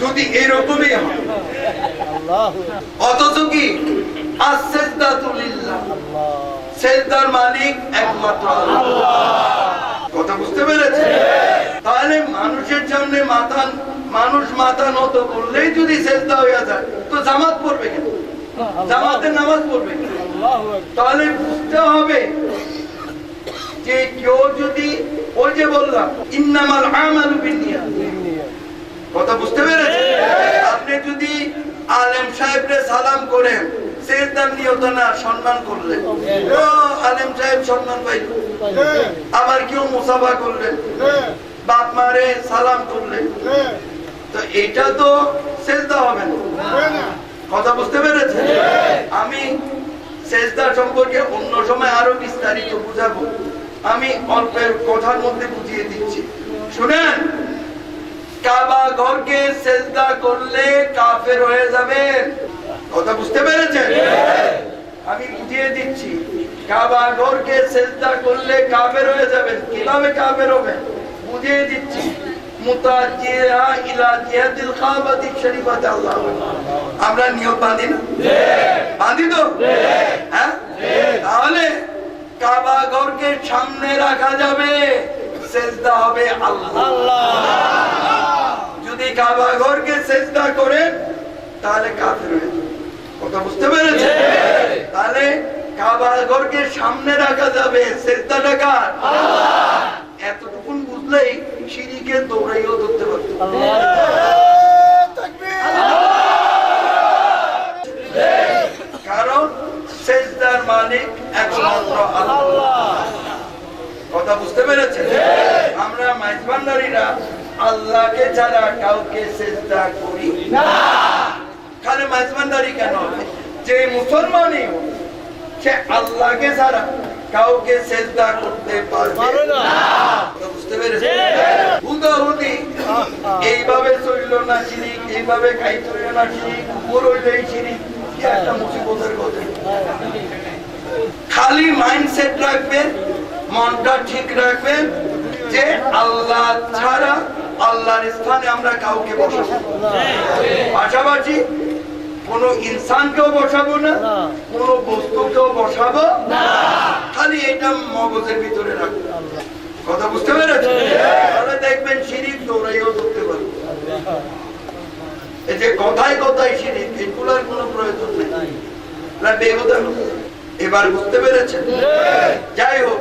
যদি এরকমই অথচ কি? মালিক একমাত্র কথা বুঝতে পেরেছে তাহলে মানুষের মাথা মানুষ মাথা নত করলেই যদি সেজদা হয়ে যায়, তো জামাত পড়বে কেন? জামাতের নামাজ পড়বে? তাহলে বুঝতে হবে যে কেউ যদি, ওই যে বললাম, ইন্নামাল আমালু বিন্নিয়াত কথা বুঝতে পেরেছেন? আপনি যদি আলেম সাহেবরে সালাম করেন সেজদার নিয়ত না সম্মান করলেন ও আলেম সাহেব সম্মান পাইল। আবার কেউ মুসাফা করলেন বাপ মারে সালাম করলেন তো এটা তো সেজদা হবে না। কথা বুঝতে পেরেছেন? আমি সেজদা সম্পর্কে অন্য সময় আরও বিস্তারিত বুঝাবো। আমি অল্পের কথার মধ্যে বুঝিয়ে দিচ্ছি। শুনেন কাবা ঘরকে সেজদা করলে কাফের হয়ে যাবেন কথা বুঝতে পেরেছেন? আমি বুঝিয়ে দিচ্ছি, কাবা ঘরকে সেজদা করলে কাফের হয়ে কীভাবে কাফের বুঝিয়ে দিচ্ছি আমরা বাঁধি না? বাঁধি তো? হ্যাঁ? তাহলে কাবা ঘরকে সামনে রাখা যাবে, সেজদা হবে আল্লাহ। কাবা ঘরকে সেজদা করেন তাহলে কাফের হয়ে যাবে। কথা বুঝতে পেরেছে তাহলে কাবা ঘরকে সামনে রাখা যাবে। সেজদা টাকা এতটুকুন বুঝলেই সিঁড়িকে দৌড়াইও ধরতে পারতো। কারণ সেজদার মালিক একমাত্র আল্লাহ। কথা বুঝতে পেরেছেন? আমরা মাইজবান্ডারিরা আল্লাহকে ছাড়া কাউকে সেজদা করি না। খালি মাইজবান্ডারি কেন? যে মুসলমানই সে আল্লাহকে ছাড়া কাউকে সেজদা করতে পারবে না। বুঝতে পেরেছেন? হুদাহুদি। এইভাবে চলিল না শিরিক এইভাবে খাই চলিল না শিরিক উপর হইলেই শিরিক। কি একটা মুসিবতের কথা। খালি মাইন্ডসেট রাখবেন মনটা ঠিক রাখবেন যে আল্লাহ ছাড়া আল্লাহর স্থানে আমরা কাউকে বসাবো পাশাপাশি কোন ইনসানকেও বসাবো না কোন বস্তুকেও বসাবো খালি এটা মগজের ভিতরে রাখব। কথা বুঝতে পেরেছেন? তাহলে দেখবেন দৌড়াইও ধরতে পারব এই যে কথায় কথায় শিরিক এগুলোর কোনো প্রয়োজন নেই। বেহুদা এবার বুঝতে পেরেছেন? যাই হোক